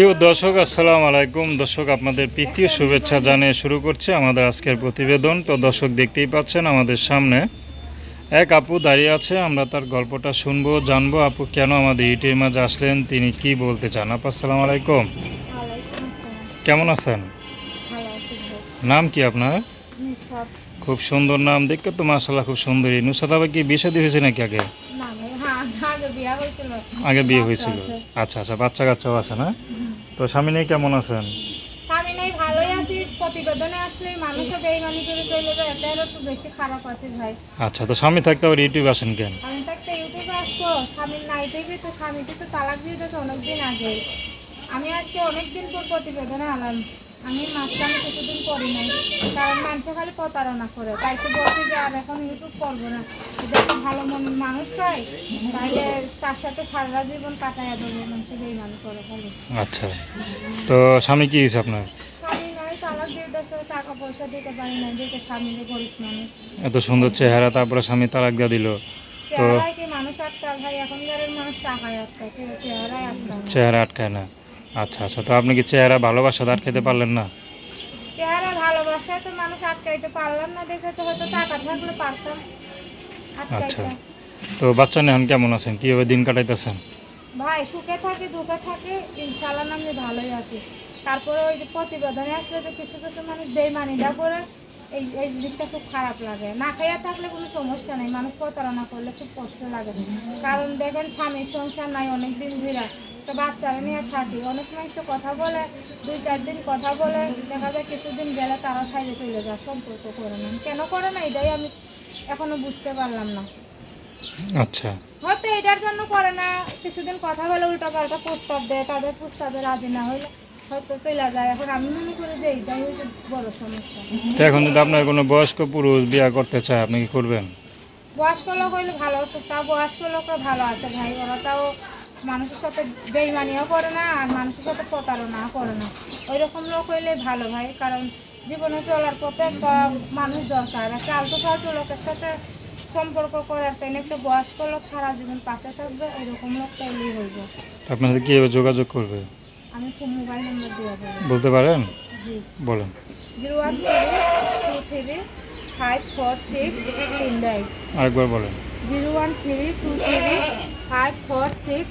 প্রিয় দর্শক আসসালামু আলাইকুম। দর্শক আপনাদের প্রীতীয় শুভেচ্ছা জানিয়ে শুরু করছে আমাদের আজকের প্রতিবেদন। তো দর্শক দেখতেই পাচ্ছেন আমাদের সামনে এক আপু দাঁড়িয়ে আছে। আমরা তার গল্পটা শুনব জানব। আপু কেন আমাদের ইউটিউবের মাঝে আসলেন? তিনি কি বলতে চান? আপু আসসালামু আলাইকুম। কেমন আছেন? নাম কি আপনার? খুব সুন্দর নাম। দেখতে তো মাসাল্লাহ খুব সুন্দরী নুসাদ আবার কি বিয়ে শাদী হয়েছে নাকি আগে? আগে বিয়া হয়েছিল। আচ্ছা আচ্ছা বাচ্চা কাচ্চাও আছে। না? তো স্বামী কেমন আছেন? স্বামী ভালোই আছি। প্রতিবেদনে আসলে মানুষও বেইমানি করে চলে যায় এটাই একটু বেশি খারাপ আছে ভাই। আচ্ছা তো স্বামী থাকতে আবার ইউটিউবে আসেন কেন? আমি থাকতে ইউটিউবে আসব স্বামীর নাই দেখবি তো স্বামীকে তো তালাক দিয়ে দিয়েছে অনেকদিন আগে। আমি আজকে অনেকদিন পর প্রতিবেদনে আলাম আমি মাঝখানে কিছুদিন করি নাই কারণ মানুষে খালি প্রতারণা করে। তাই তো বলছি যে আর এখন ইউটিউব করব না। যদি একটা ভালো মনের মানুষ পাই তাহলে তার সাথে সারা জীবন কাটাইয়া দেবো মানুষ বেইমানি করে খালি। আচ্ছা। তো স্বামী কি হয়েছে আপনার? টাকা পয়সা দিতে পারি না দেখে স্বামীর গরিব মানুষ। এত সুন্দর চেহারা তারপরে স্বামী তালাক দিয়ে দিল। চেহারায় কি মানুষ আটকাল ভাই? এখনকার মানুষ টাকায় আটকায় চেহারায় চেহারা আটকায় না। আচ্ছা আচ্ছা তো আপনি কি চেহারা ভালোবাসা আর খেতে পারলেন না? চেহারা ভালোবাসায় তো মানুষ আটকাইতে পারলাম না দেখে তো হয়তো টাকা থাকলে পারতাম। আচ্ছা তো বাচ্চা নেহন কেমন আছেন? কীভাবে দিন কাটাইতেছেন? ভাই সুখে থাকি দুঃখে থাকি ইনশাল্লাহ আমি ভালোই আছি। তারপরে ওই যে প্রতিবেদনে আসলে যে কিছু কিছু মানুষ বেইমানিটা করে এই এই জিনিসটা খুব খারাপ লাগে। না খাইয়া থাকলে কোনো সমস্যা নেই মানুষ প্রতারণা করলে খুব কষ্ট লাগে। কারণ দেখেন স্বামীর সংসার নাই অনেক দিন ধরে তো বাচ্চারা নিয়ে থাকি। অনেক মানুষ কথা বলে দুই চার দিন কথা বলে দেখা যায় কিছুদিন গেলে তারা সাইডে চলে যায়। সম্পর্ক করে না। কেন করে না? এটাই আমি এখনও বুঝতে পারলাম না। আচ্ছা। হয়তো এটার জন্য করে না। কিছুদিন কথা বলে উল্টা পাল্টা প্রস্তাব দেয়। তাদের প্রস্তাবে রাজি না হইলে হয়তো চলে যায়। এখন আমি মনে করি যে এইটাই হচ্ছে বড় সমস্যা। তো এখন যদি আপনার কোনো বয়স্ক পুরুষ বিয়ে করতে চায় আপনি কি করবেন? বয়স্ক লোক হইলে ভালো তা বয়স্ক লোকরা ভালো আছে ভাই। ওরা তাও মানুষের সাথে বেইমানিও করে না আর মানুষের সাথে প্রতারণাও করে না। ওই রকম লোক হইলে ভালো ভাই কারণ জীবনে চলার পথে একটা মানুষ দরকার। একটা আলতু ফালতু লোকের সাথে সম্পর্ক করার তাই একটা বয়স্ক লোক সারা জীবন পাশে থাকবে এরকম লোক তাইলেই হইব। আপনাদের কীভাবে যোগাযোগ করবে? আমি তো মোবাইল নাম্বার দিয়ে দেবো। বলতে পারেন? জি। বলেন। Zero one three two three five four six তিন আরেকবার বলেন। Zero one three two three five four six